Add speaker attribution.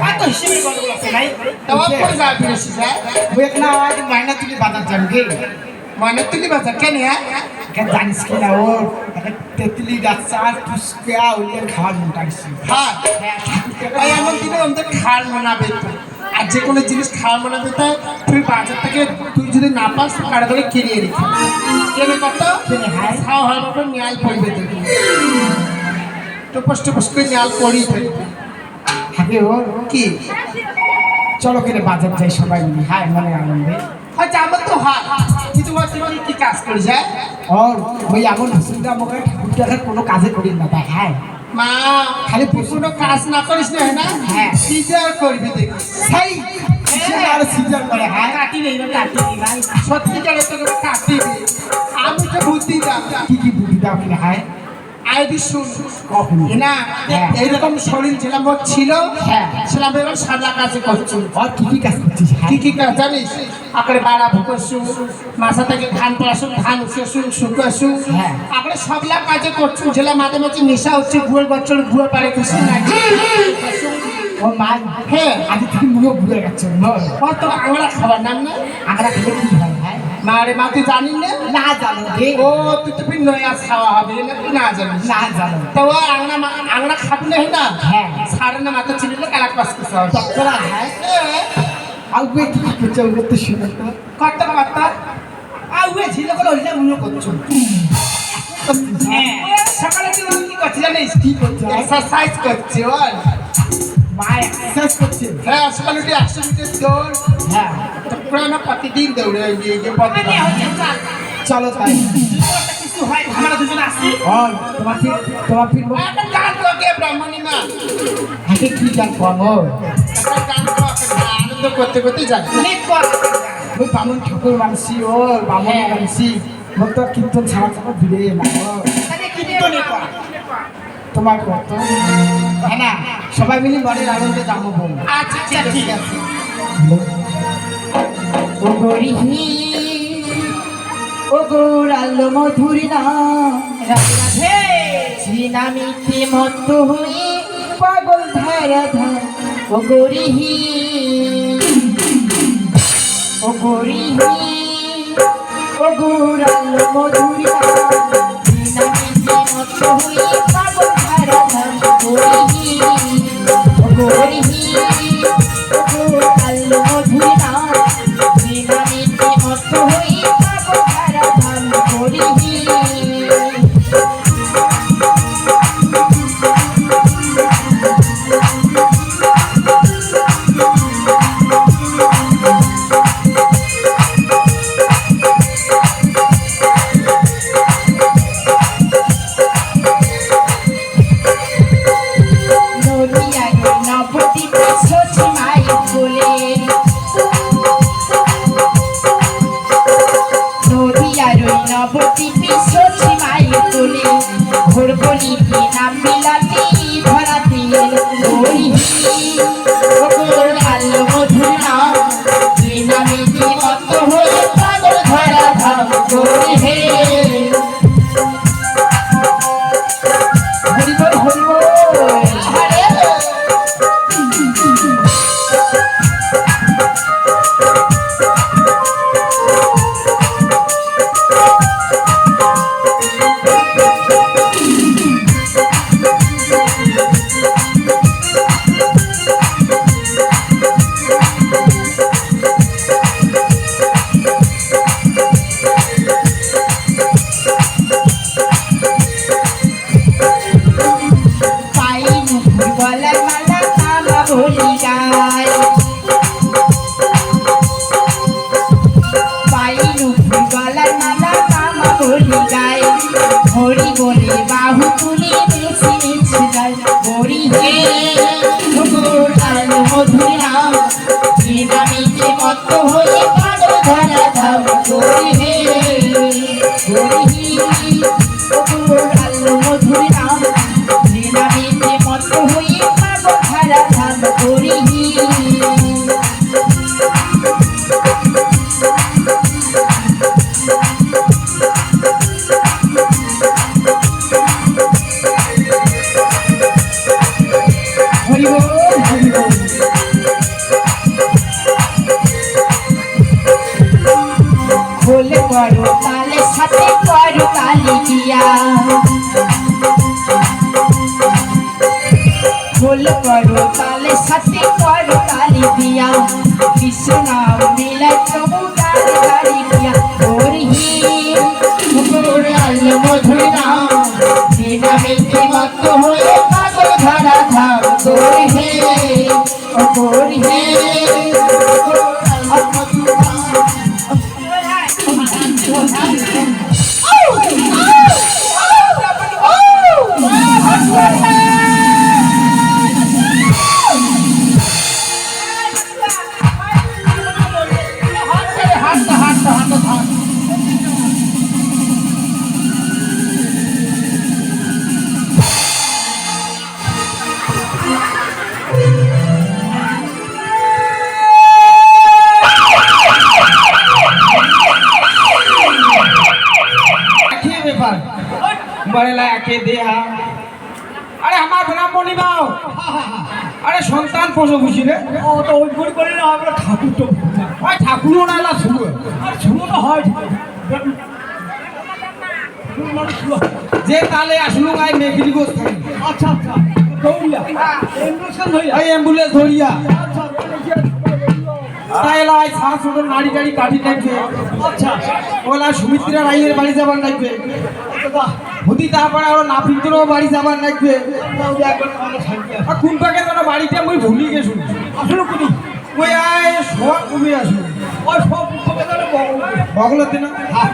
Speaker 1: কত হিসেবে গন্ডগোল আছে নাই
Speaker 2: তবা করে যা ফিরেছি স্যার
Speaker 3: ওই না আজ মাইনা তুলি বাজার যান গে।
Speaker 2: মানে তুলি বাজার কেন হ্যাঁ?
Speaker 3: কেন জানিস কি না ও একটা তেতলি গাছ আর ফুসকা ওই খাওয়ার মোটাইছি।
Speaker 2: হ্যাঁ তাই এমন দিনে আমাদের খাল মানাবে আর যে কোনো জিনিস খাল মানাবে তাই তুই বাজার থেকে তুই যদি না পাস কাটা ধরে কিনিয়ে নিবি কেনে কত?
Speaker 3: কেনে, হ্যাঁ।
Speaker 2: খাওয়া হয় বাবা নিয়াল পড়বে টপস টপস করে নিয়াল পড়ি থাকবে কি?
Speaker 3: চলো কেনে বাজার যাই সবাই মিলে। হ্যাঁ মনে আনন্দে।
Speaker 2: আচ্ছা আমার তো হয় কিন্তু বর্তমানে কি কাজ হ্যাঁ
Speaker 3: ওই হসুলটা আমাকে ঠাকুর কোনো কাজে করি না তাই হ্যাঁ।
Speaker 2: মা খালি কাজ না করিস না না?
Speaker 3: হ্যাঁ।
Speaker 2: সিজার করবি দেখি।
Speaker 3: সেই আর করে হ্যাঁ।
Speaker 1: কাটি নেই না কাটি নেই ভাই
Speaker 2: তোকে আমি তো বুদ্ধি দাম
Speaker 3: কি কি বুদ্ধি কিনা হ্যাঁ। কখন?
Speaker 2: না
Speaker 3: হ্যাঁ।
Speaker 2: এইরকম শরীর ওর ছিল
Speaker 3: হ্যাঁ।
Speaker 2: ছিলাম এবার সাদা কাজে করছি
Speaker 3: আর কি কি কাজ করছিস? হ্যাঁ।
Speaker 2: কি কি কাজ জানিস? আকারে বাড়া ভুকসু মাথা থেকে ধান পড়াশু ধান উঠেছু শুকাশু
Speaker 3: হ্যাঁ।
Speaker 2: সবলা কাজে করছু ছেলে মাঝে মাঝে নেশা হচ্ছে গুয়ের বছর গুয়ে পারে কিছু না
Speaker 3: ও মা
Speaker 2: হ্যাঁ।
Speaker 3: আগে থেকে মুখে ঘুরে গেছে
Speaker 2: আমরা খাবার নাম না?
Speaker 3: আমরা খেলে কি হয়? হ্যাঁ
Speaker 2: মা রে মা তুই জানিস না?
Speaker 3: না জানো। রে
Speaker 2: ও তুই তো ফির নয়া খাওয়া হবে না তুই না জানিস?
Speaker 3: না জানো।
Speaker 2: তো ও আংনা আংনা খাবি না না?
Speaker 3: হ্যাঁ।
Speaker 2: সাড়ে না মাথা ছিল কালাক পাস কিছু হবে
Speaker 3: হ্যাঁ। আগে কি করছে ওগুলো তো শুনে তো।
Speaker 2: কত
Speaker 1: ছিল করে ওইটা মনে করছ। হ্যাঁ।
Speaker 2: সকালে তুই কি করছিস জানিস?
Speaker 3: কি করছে?
Speaker 2: এক্সারসাইজ করছে ওর
Speaker 3: মা এক্সারসাইজ করছে।
Speaker 2: হ্যাঁ সকালে তুই একশো মিটার দৌড়।
Speaker 3: হ্যাঁ।
Speaker 2: তো পুরানো প্রতিদিন দৌড়ে ওই যে- যে প্রতিদিন।
Speaker 1: মানে হচ্ছে চাল।
Speaker 3: চলো তাই।
Speaker 1: একটা কিছু হয় আমরা দুজন আসি
Speaker 3: और তোমার ফির তোমার ফির
Speaker 2: আর একটা গান তোকে ব্রাহ্মণী মা?
Speaker 3: হাতে কি গান পাবো
Speaker 2: একটা গান আনন্দ করতে করতে যাই।
Speaker 1: অনেক কর
Speaker 3: ওই বামন ঠাকুর মানসি ও বামন মানসি মোর তো কীর্তন ছাড়া ছাড়া ভিড়ে না তোমার কত হ্যাঁ না? সবাই মিলে মনের আনন্দে যাব
Speaker 2: আচ্ছা আচ্ছা ঠিক আছে
Speaker 3: ও গরিহি ও গৌরাল্য মধুর নাম।
Speaker 1: রাধে
Speaker 3: শ্রীনামিতে মত্ত হয়ে পাগল ও গরিহি ও গরিহি ও গৌরাল্য মধুর শ্রীনামিতে মত্ত হয়ে শ্রীনামিতে গলার মালা তামা বলি গায়। হরি বলে বাহু তুলে বেশি বেশি যায় হরি হে মধুর মত্ত হয়ে
Speaker 2: খোল করো তালে সাথে করো তালি দিয়া কৃষ্ণ মিলাই
Speaker 1: বলে লাকে দেহা আরে আমার নাম বলি বাও। আরে সন্তান পোষো বুঝি রে।
Speaker 3: ও তো ওই করে করে না আমরা ঠাকুর তো
Speaker 1: ওই ঠাকুরও না এলা শুরু
Speaker 3: আর শুনো তো হয়
Speaker 1: যে তালে আসলু গাই মেঘিরি গোস থাকি
Speaker 3: আচ্ছা। আচ্ছা দৌড়িয়া
Speaker 1: অ্যাম্বুলেন্স ধরিয়া?
Speaker 3: আচ্ছা
Speaker 1: আই শ্বাস ওটো নাড়ি গাড়ি কাটি থাকবে
Speaker 3: আচ্ছা।
Speaker 1: ওলা সুমিত্রা রাইয়ের বাড়ি যাবার লাগবে হুদি তারপরে আরও নাপিতরও বাড়ি যাবার লাগবে। কোন পাকে যেন বাড়িতে আমি ভুলি গেছু
Speaker 3: আসলে কোনি
Speaker 1: ওই আয় সব কমে আসুন
Speaker 3: ওই সব
Speaker 1: বগলের না?
Speaker 3: হ্যাঁ।